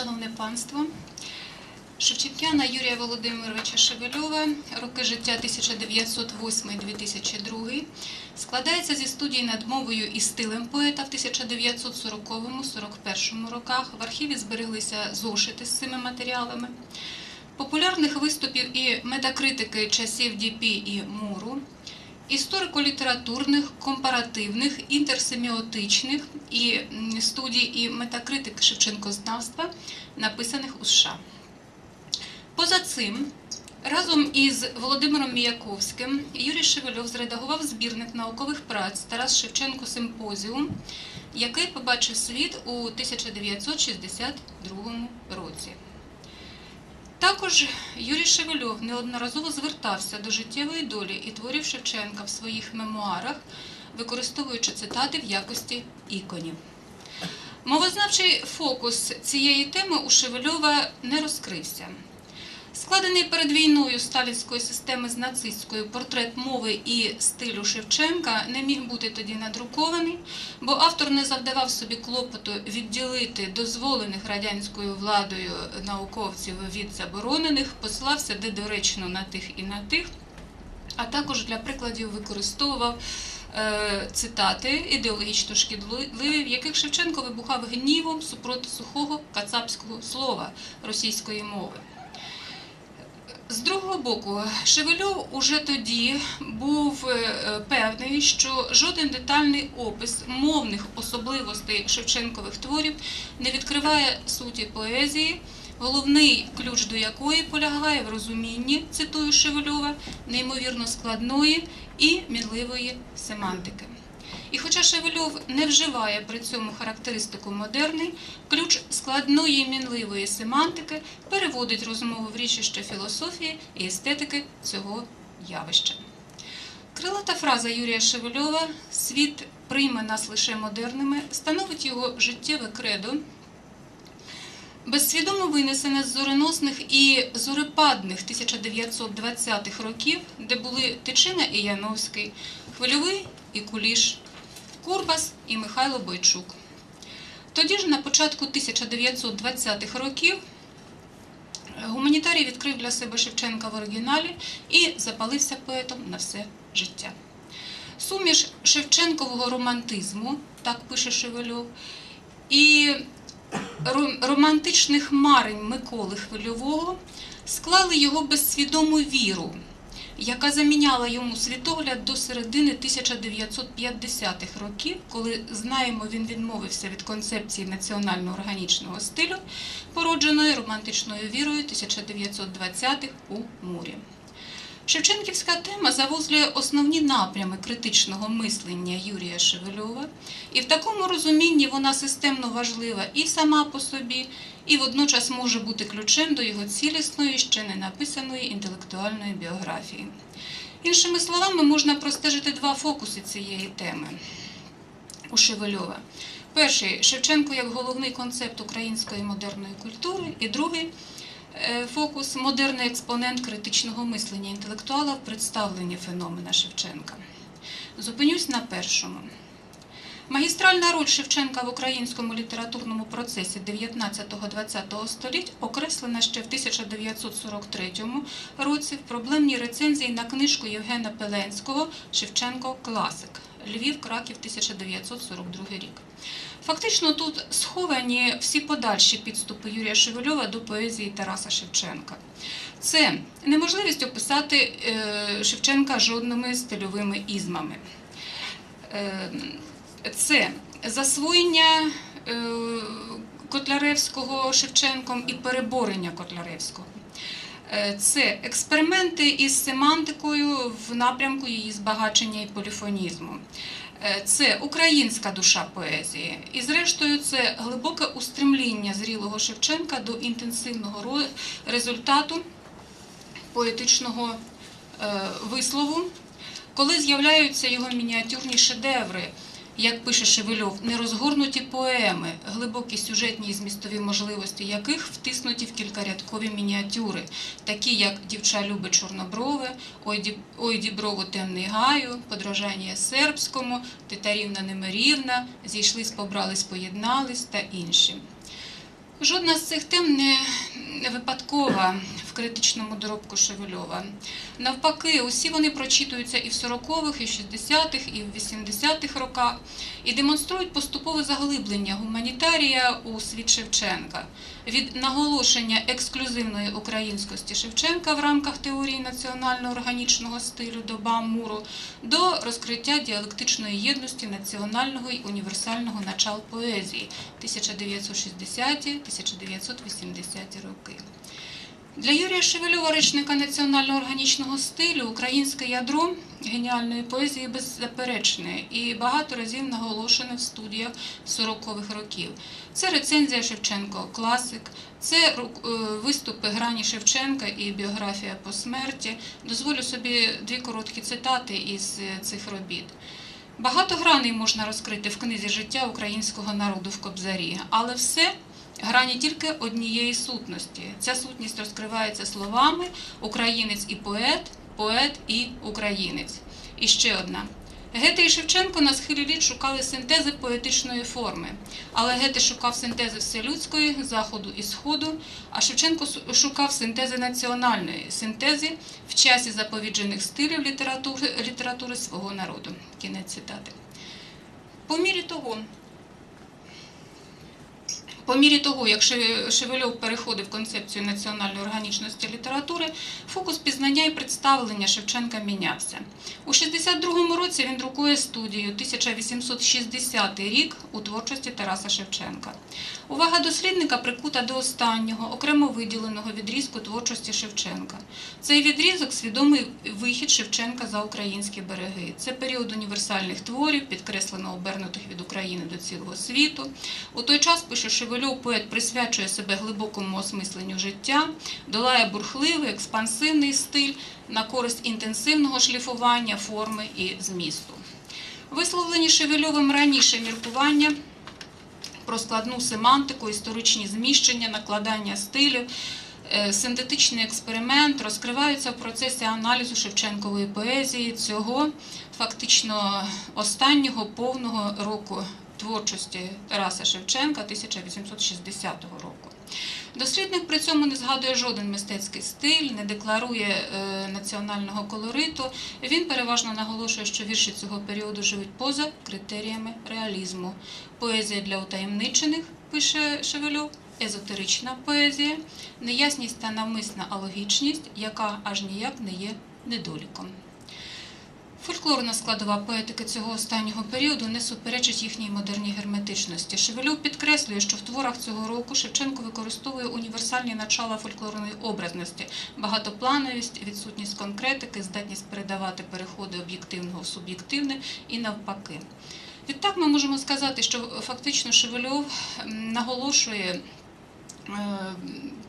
Шановне панство, Шевченкяна Юрія Володимировича Шевельова, роки життя 1908-2002, складається зі студій над мовою і стилем поета в 1940-41 роках. В архіві збереглися зошити з цими матеріалами. Популярних виступів і метакритики часів Діпі і Муру, історико-літературних, компаративних, інтерсеміотичних і студій і метакритики Шевченкознавства, написаних у США. Поза цим, разом із Володимиром Міяковським, Юрій Шевельов зредагував збірник наукових праць Тарас Шевченко Симпозіум, який побачив світ у 1962 році. Також Юрій Шевельов неодноразово звертався до життєвої долі і творів Шевченка в своїх мемуарах, використовуючи цитати в якості іконів. Мовознавчий фокус цієї теми у Шевельова не розкрився. Складений перед війною сталінської системи з нацистською портрет мови і стилю Шевченка не міг бути тоді надрукований, бо автор не завдавав собі клопоту відділити дозволених радянською владою науковців від заборонених, послався де доречно на тих і на тих, а також для прикладів використовував е, цитати ідеологічно шкідливі, в яких Шевченко вибухав гнівом супроти сухого кацапського слова російської мови. З другого боку, Шевельов уже тоді був е, певний, що жоден детальний опис мовних особливостей Шевченкових творів не відкриває суті поезії, головний ключ до якої полягає в розумінні, цитую Шевельова, неймовірно складної і мінливої семантики. І хоча Шевельов не вживає при цьому характеристику модерний, ключ складної мінливої семантики переводить розмову в річище філософії і естетики цього явища. Крилата фраза Юрія Шевельова Світ прийме нас лише модерними становить його життєве кредо, безсвідомо винесене з зореносних і зорепадних 1920-х років, де були Тичина і Яновський, Хвильовий і Куліш, Курбас і Михайло Бойчук. Тоді ж, на початку 1920-х років, гуманітарій відкрив для себе Шевченка в оригіналі і запалився поетом на все життя. Суміш Шевченкового романтизму, так пише Шевельов, і романтичних марень Миколи Хвильового склали його безсвідому віру, яка заміняла йому світогляд до середини 1950-х років, коли знаємо, він відмовився від концепції національно-органічного стилю, породженої романтичною вірою 1920-х у мурі. Шевченківська тема завузлює основні напрями критичного мислення Юрія Шевельова, і в такому розумінні вона системно важлива і сама по собі, і водночас може бути ключем до його цілісної, ще не написаної інтелектуальної біографії. Іншими словами, можна простежити два фокуси цієї теми у Шевельова. Перший Шевченко як головний концепт української модерної культури, і другий фокус модерний експонент критичного мислення інтелектуала в представленні феномена Шевченка. Зупинюсь на першому. Магістральна роль Шевченка в українському літературному процесі 19-20 століть окреслена ще в 1943 році в проблемній рецензії на книжку Євгена Пеленського Шевченко Класик. Львів, Краків, 1942 рік. Фактично тут сховані всі подальші підступи Юрія Шевельова до поезії Тараса Шевченка. Це неможливість описати е, Шевченка жодними стильовими ізмами. Е, Це засвоєння е, Котляревського Шевченком і переборення Котляревського. Це експерименти із семантикою в напрямку її збагачення і поліфонізму. Е, Це українська душа поезії. І, зрештою, це глибоке устремління зрілого Шевченка до інтенсивного результату поетичного е, вислову, коли з'являються його мініатюрні шедеври, як пише Шевельов, нерозгорнуті поеми, глибокі сюжетні і змістові можливості яких втиснуті в кількарядкові мініатюри, такі як Дівча любить чорноброве, Ой, ді- Ой діброву темний гаю, Подражання сербському, Титарівна Немирівна, Зійшлись, побрались, поєднались та інші. Жодна з цих тем не випадкова в критичному доробку Шевельова. Навпаки, усі вони прочитуються і в 40-х, і в 60-х, і в 80-х роках і демонструють поступове заглиблення гуманітарія у світ Шевченка від наголошення ексклюзивної українськості Шевченка в рамках теорії національно-органічного стилю доба Муру до розкриття діалектичної єдності національного і універсального начал поезії 1960-1980 роки. Для Юрія Шевельова, речника національно-органічного стилю, українське ядро геніальної поезії беззаперечне і багато разів наголошене в студіях 40-х років. Це рецензія Шевченко класик, це е, виступи грані Шевченка і біографія по смерті. Дозволю собі дві короткі цитати із е, цих робіт. Багато граней можна розкрити в книзі життя українського народу в Кобзарі, але все грані тільки однієї сутності. Ця сутність розкривається словами українець і поет, поет і українець. І ще одна. Гете і Шевченко на схилі літ шукали синтези поетичної форми, але Гете шукав синтези вселюдської, заходу і сходу, а Шевченко шукав синтези національної, синтези в часі заповіджених стилів літератури, літератури свого народу. Кінець цитати. По мірі того, по мірі того, як Шевельов переходив концепцію національної органічності літератури, фокус пізнання і представлення Шевченка мінявся. У 62-му році він друкує студію 1860 рік у творчості Тараса Шевченка. Увага дослідника прикута до останнього, окремо виділеного відрізку творчості Шевченка. Цей відрізок свідомий вихід Шевченка за українські береги. Це період універсальних творів, підкреслено обернутих від України до цілого світу. У той час, пише Шевельов, поет присвячує себе глибокому осмисленню життя, долає бурхливий, експансивний стиль на користь інтенсивного шліфування форми і змісту. Висловлені Шевельовим раніше міркування про складну семантику, історичні зміщення, накладання стилів, е, синтетичний експеримент розкриваються в процесі аналізу Шевченкової поезії цього фактично останнього повного року творчості Тараса Шевченка 1860 року. Дослідник при цьому не згадує жоден мистецький стиль, не декларує е, національного колориту. Він переважно наголошує, що вірші цього періоду живуть поза критеріями реалізму. Поезія для утаємничених, пише Шевельов, езотерична поезія, неясність та навмисна алогічність, яка аж ніяк не є недоліком. Фольклорна складова поетики цього останнього періоду не суперечить їхній модерній герметичності. Шевельов підкреслює, що в творах цього року Шевченко використовує універсальні начала фольклорної образності, багатоплановість, відсутність конкретики, здатність передавати переходи об'єктивного в суб'єктивне і навпаки. Відтак ми можемо сказати, що фактично Шевельов наголошує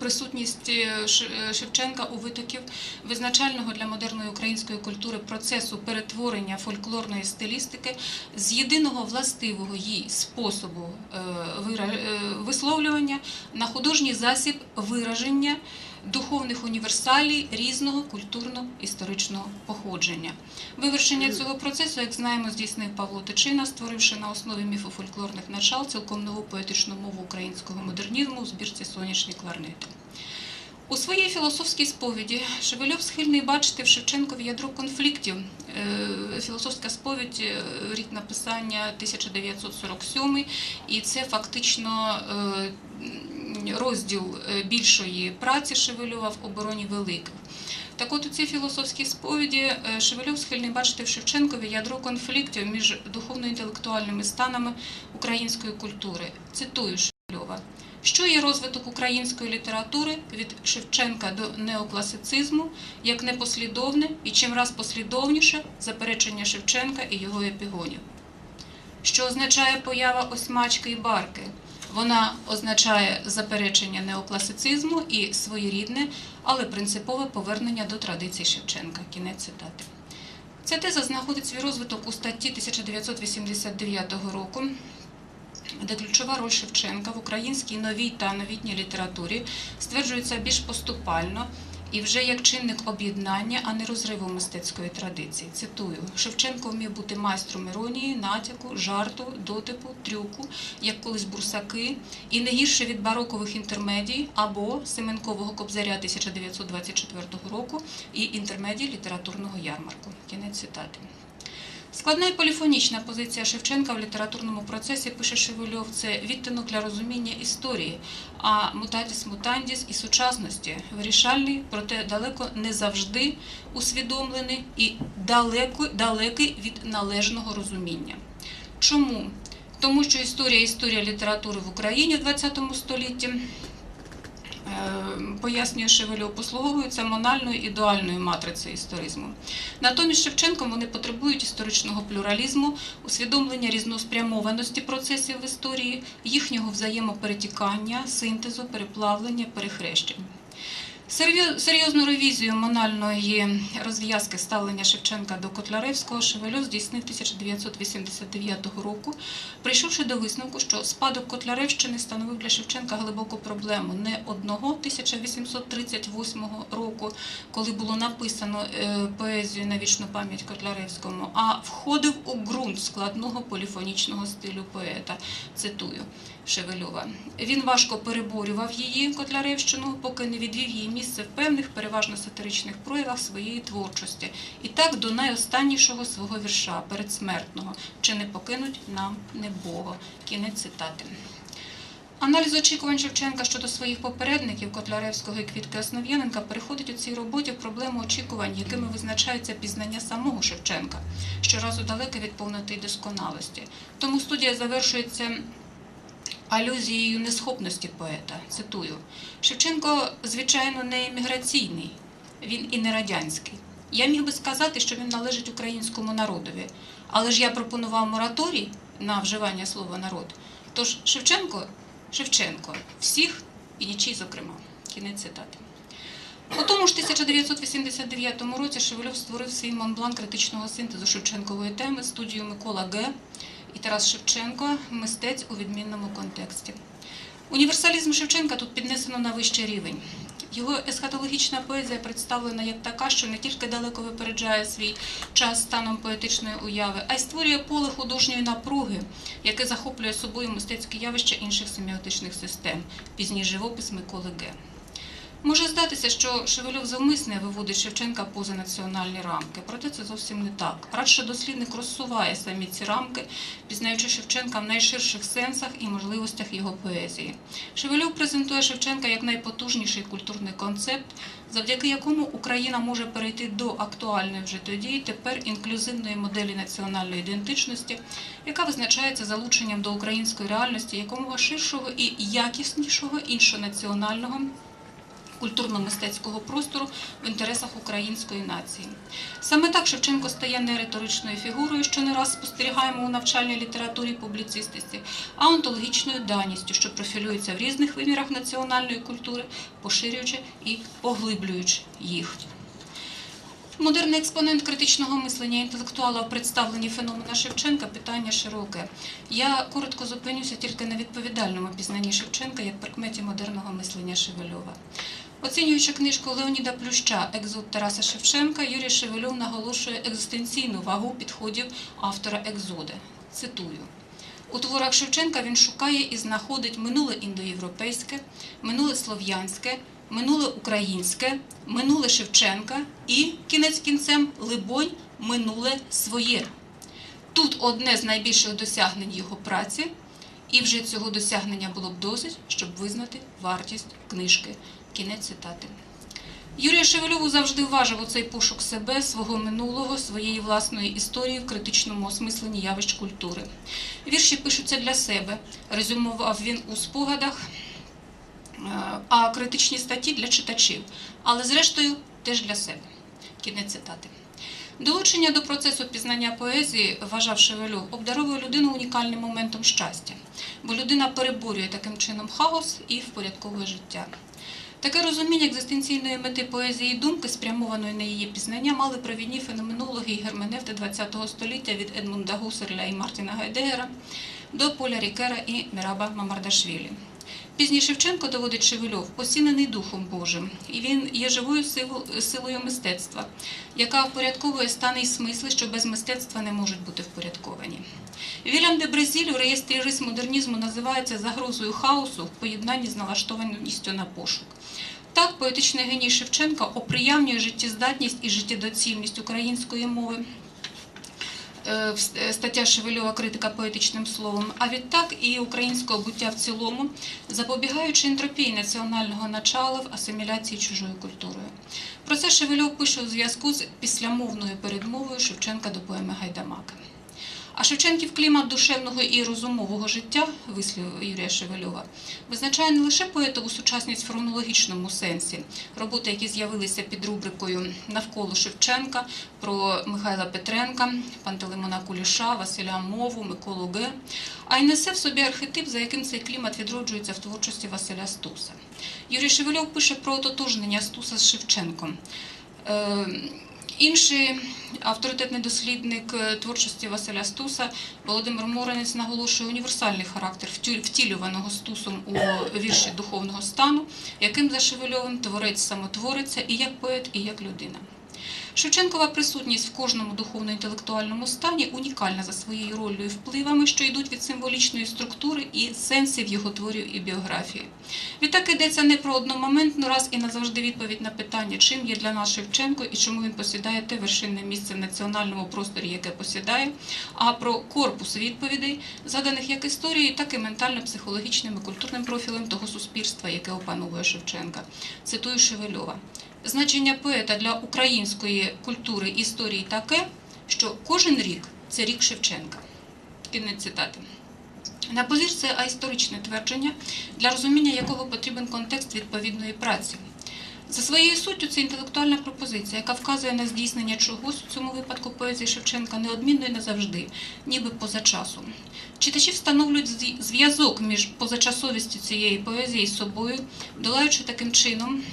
присутність е, е, Шевченка у витоків визначального для модерної української культури процесу перетворення фольклорної стилістики з єдиного властивого їй способу е, е, висловлювання на художній засіб вираження духовних універсалій різного культурно-історичного походження. Вивершення цього процесу, як знаємо, здійснив Павло Тичина, створивши на основі міфофольклорних начал цілком нову поетичну мову українського модернізму у збірці Сонячні кларнети. У своїй філософській сповіді Шевельов схильний бачити в Шевченкові ядро конфліктів. Е, Філософська сповідь, е, рік написання 1947, і це фактично е, розділ е, більшої праці Шевельова в обороні великих. Так от у цій філософській сповіді е, Шевельов схильний бачити в Шевченкові ядро конфліктів між духовно-інтелектуальними станами української культури. Цитую Шевельова. Що є розвиток української літератури від Шевченка до неокласицизму як непослідовне і чим раз послідовніше заперечення Шевченка і його епігонів? Що означає поява осьмачки і барки? Вона означає заперечення неокласицизму і своєрідне, але принципове повернення до традицій Шевченка. Кінець цитати. Ця теза знаходить свій розвиток у статті 1989 року де ключова роль Шевченка в українській новій та новітній літературі стверджується більш поступально і вже як чинник об'єднання, а не розриву мистецької традиції. Цитую: Шевченко вмів бути майстром іронії, натяку, жарту, дотипу, трюку, як колись бурсаки, і не гірше від барокових інтермедій або Семенкового кобзаря 1924 року і інтермедій літературного ярмарку. Кінець цитати. Складна і поліфонічна позиція Шевченка в літературному процесі, пише Шевельов, це відтинок для розуміння історії, а мутатіс мутандіс і сучасності вирішальний, проте далеко не завжди усвідомлений і далеко, далекий від належного розуміння. Чому? Тому що історія історія літератури в Україні в ХХ столітті пояснює Шевелю, послуговуються мональною і дуальною матрицею історизму. Натомість Шевченком вони потребують історичного плюралізму, усвідомлення різноспрямованості процесів в історії, їхнього взаємоперетікання, синтезу, переплавлення, перехрещень. Серйоз- Серйозну ревізію мональної розв'язки ставлення Шевченка до Котляревського Шевельов здійснив 1989 року, прийшовши до висновку, що спадок Котляревщини становив для Шевченка глибоку проблему не одного 1838 року, коли було написано е, поезію на вічну пам'ять Котляревському, а входив у ґрунт складного поліфонічного стилю поета. Цитую Шевельова. Він важко переборював її Котляревщину, поки не відвів її місце в певних, переважно сатиричних проявах своєї творчості. І так до найостаннішого свого вірша, передсмертного, чи не покинуть нам небого. Кінець цитати. Аналіз очікувань Шевченка щодо своїх попередників Котляревського і Квітки Основ'яненка переходить у цій роботі в проблему очікувань, якими визначається пізнання самого Шевченка, щоразу далеке від повноти досконалості. Тому студія завершується алюзією несхопності поета. Цитую: Шевченко, звичайно, не еміграційний, він і не радянський. Я міг би сказати, що він належить українському народові, але ж я пропонував мораторій на вживання слова народ. Тож Шевченко, Шевченко, всіх і нічий, зокрема. Кінець цитати. У тому ж 1989 році Шевельов створив свій монблан критичного синтезу Шевченкової теми студію Микола Г. Тарас Шевченко Мистець у відмінному контексті. Універсалізм Шевченка тут піднесено на вищий рівень. Його есхатологічна поезія представлена як така, що не тільки далеко випереджає свій час станом поетичної уяви, а й створює поле художньої напруги, яке захоплює собою мистецькі явища інших семіотичних систем, пізній живопис Миколи Г. Може здатися, що Шевельов завмисне виводить Шевченка поза національні рамки, проте це зовсім не так. Радше дослідник розсуває самі ці рамки, пізнаючи Шевченка в найширших сенсах і можливостях його поезії. Шевельов презентує Шевченка як найпотужніший культурний концепт, завдяки якому Україна може перейти до актуальної вже тоді, тепер інклюзивної моделі національної ідентичності, яка визначається залученням до української реальності якомога ширшого і якіснішого іншонаціонального культурно-мистецького простору в інтересах української нації. Саме так Шевченко стає не риторичною фігурою, що не раз спостерігаємо у навчальній літературі публіцистиці, а онтологічною даністю, що профілюється в різних вимірах національної культури, поширюючи і поглиблюючи їх. Модерний експонент критичного мислення інтелектуала в представленні феномена Шевченка питання широке. Я коротко зупинюся тільки на відповідальному пізнанні Шевченка як прикметі модерного мислення Шевельова. Оцінюючи книжку Леоніда Плюща Екзот Тараса Шевченка, Юрій Шевельов наголошує екзистенційну вагу підходів автора екзоди. Цитую. У творах Шевченка він шукає і знаходить минуле індоєвропейське, минуле слов'янське, минуле українське, минуле Шевченка і, кінець кінцем, либонь, минуле своє. Тут одне з найбільших досягнень його праці, і вже цього досягнення було б досить, щоб визнати вартість книжки. Кінець цитати. Юрія Шевельову завжди вважав у цей пошук себе, свого минулого, своєї власної історії в критичному осмисленні явищ культури. Вірші пишуться для себе, резюмував він у спогадах, а критичні статті для читачів, але зрештою теж для себе. Кінець цитати. Долучення до процесу пізнання поезії, вважав Шевельов, обдаровує людину унікальним моментом щастя, бо людина переборює таким чином хаос і впорядковує життя. Таке розуміння екзистенційної мети поезії і думки, спрямованої на її пізнання, мали провідні феноменологи і герменевти ХХ століття від Едмунда Гусерля і Мартіна Гайдегера до Поля Рікера і Міраба Мамардашвілі. Пізній Шевченко доводить Шевельов, осінений Духом Божим, і він є живою силою мистецтва, яка впорядковує стани й смисли, що без мистецтва не можуть бути впорядковані. Вільям де Брезіль у реєстрі рис модернізму називається загрозою хаосу в поєднанні з налаштованістю на пошук. Так, поетичний геній Шевченка оприявнює життєздатність і життєдоцільність української мови. Е, е, Стаття Шевельова критика поетичним словом, а відтак і українського буття в цілому, запобігаючи ентропії національного начала в асиміляції чужою культурою. Про це Шевельов пише у зв'язку з післямовною передмовою Шевченка до поеми Гайдамака. Шевченків клімат душевного і розумового життя, вислів Юрія Шевельова, визначає не лише поетову сучасність в хронологічному сенсі, роботи, які з'явилися під рубрикою навколо Шевченка, про Михайла Петренка, Пантелеймона Куліша, Василя Мову, Миколу Г., а й несе в собі архетип, за яким цей клімат відроджується в творчості Василя Стуса. Юрій Шевельов пише про ототожнення Стуса з Шевченком. Інший авторитетний дослідник е, творчості Василя Стуса Володимир Моренець наголошує універсальний характер втілюваного Стусом у вірші духовного стану, яким зашевельован творець самотвориться і як поет, і як людина. Шевченкова присутність в кожному духовно-інтелектуальному стані унікальна за своєю роллю і впливами, що йдуть від символічної структури і сенсів його творів і біографії. Відтак йдеться не про одномоментну раз і назавжди відповідь на питання, чим є для нас Шевченко і чому він посідає те вершинне місце в національному просторі, яке посідає, а про корпус відповідей, заданих як історією, так і ментально-психологічним і культурним профілем того суспільства, яке опановує Шевченка. Цитую Шевельова. Значення поета для української культури і історії таке, що кожен рік це рік Шевченка. Кінець цитати. На позір це аісторичне твердження, для розуміння якого потрібен контекст відповідної праці. За своєю суттю це інтелектуальна пропозиція, яка вказує на здійснення чогось у цьому випадку поезії Шевченка неодмінно і назавжди, ніби поза часом. Читачі встановлюють зв'язок між позачасовістю цієї поезії з собою, долаючи таким чином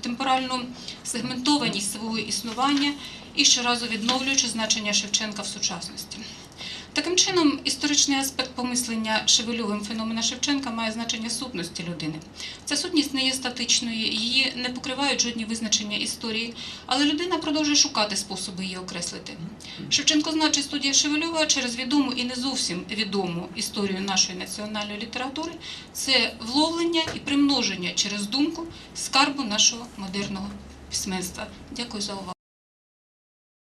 темпоральну сегментованість свого існування і щоразу відновлюючи значення Шевченка в сучасності. Таким чином, історичний аспект помислення Шевельовим феномена Шевченка має значення сутності людини. Ця сутність не є статичною, її не покривають жодні визначення історії, але людина продовжує шукати способи її окреслити. Шевченко значить студія Шевельова через відому і не зовсім відому історію нашої національної літератури це вловлення і примноження через думку скарбу нашого модерного письменства. Дякую за увагу.